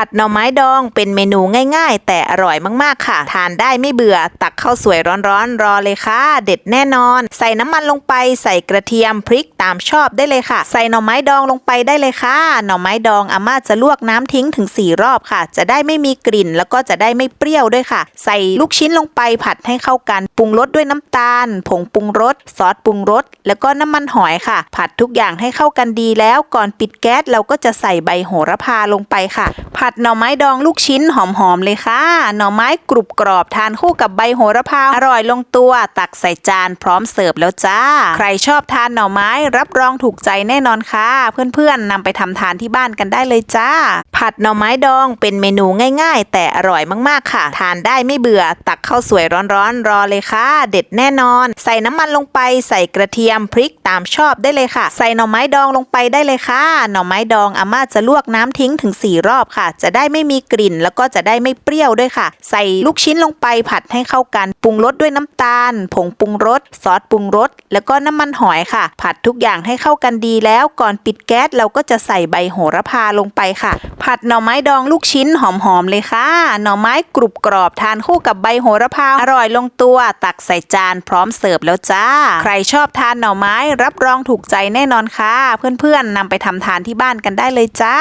ผัดหน่อไม้ดองเป็นเมนูง่ายๆ แต่อร่อยมากๆค่ะ ทานได้ไม่เบื่อ ตักข้าวสวยร้อนๆ รอเลยค่ะ เด็ดแน่นอน ใส่น้ำมันลงไป ใส่กระเทียมพริกตามชอบได้เลยค่ะ ใส่หน่อไม้ดองลงไปได้เลยค่ะ หน่อไม้ดองอาม่าจะลวกน้ำทิ้งถึง 4 รอบค่ะ จะได้ไม่มีกลิ่น แล้วก็จะได้ไม่เปรี้ยวด้วยค่ะ ใส่ลูกชิ้นลงไปผัดให้เข้ากัน ปรุงรสด้วยน้ำตาล ผงปรุงรส ซอสปรุงรส แล้วก็น้ำมันหอยค่ะ ผัดทุกอย่างให้เข้ากันดีแล้ว ก่อนปิดแก๊สเราก็จะใส่ใบโหระพาลงไปค่ะผัดัดหน่อไม้ดองลูกชิ้นหอมๆเลยค่ะ หน่อไม้กรุบกรอบทานคู่กับใบโหระพาอร่อยลงตัว ตักใส่จานพร้อมเสิร์ฟแล้วจ้า ใครชอบทานหน่อไม้รับรองถูกใจแน่นอนค่ะ เพื่อนๆนำไปทำทานที่บ้านกันได้เลยจ้า ผัดหน่อไม้ดองเป็นเมนูง่าย ๆ แต่อร่อยมากๆค่ะ ทานได้ไม่เบื่อ ตักข้าวสวยร้อนๆรอเลยค่ะ เด็ดแน่นอน ใส่น้ำมันลงไป ใส่กระเทียมพริกตามชอบได้เลยค่ะ ใส่หน่อไม้ดองลงไปได้เลยค่ะ หน่อไม้ดองอาม่าจะลวกน้ำทิ้งถึง 4 รอบค่ะจะได้ไม่มีกลิ่น แล้วก็จะได้ไม่เปรี้ยวด้วยค่ะ ใส่ลูกชิ้นลงไปผัดให้เข้ากันปรุงรสด้วยน้ำตาล ผงปรุงรสซอสปรุงรสแล้วก็น้ำมันหอยค่ะ ผัดทุกอย่างให้เข้ากันดีแล้วก่อนปิดแก๊สเราก็จะใส่ใบโหระพาลงไปค่ะ ผัดหน่อไม้ดองลูกชิ้นหอมๆเลยค่ะ หน่อไม้กรุบกรอบทานคู่กับใบโหระพาอร่อยลงตัว ตักใส่จานพร้อมเสิร์ฟแล้วจ้า ใครชอบทานหน่อไม้รับรองถูกใจแน่นอนค่ะ เพื่อนๆนำไปทำทานที่บ้านกันได้เลยจ้า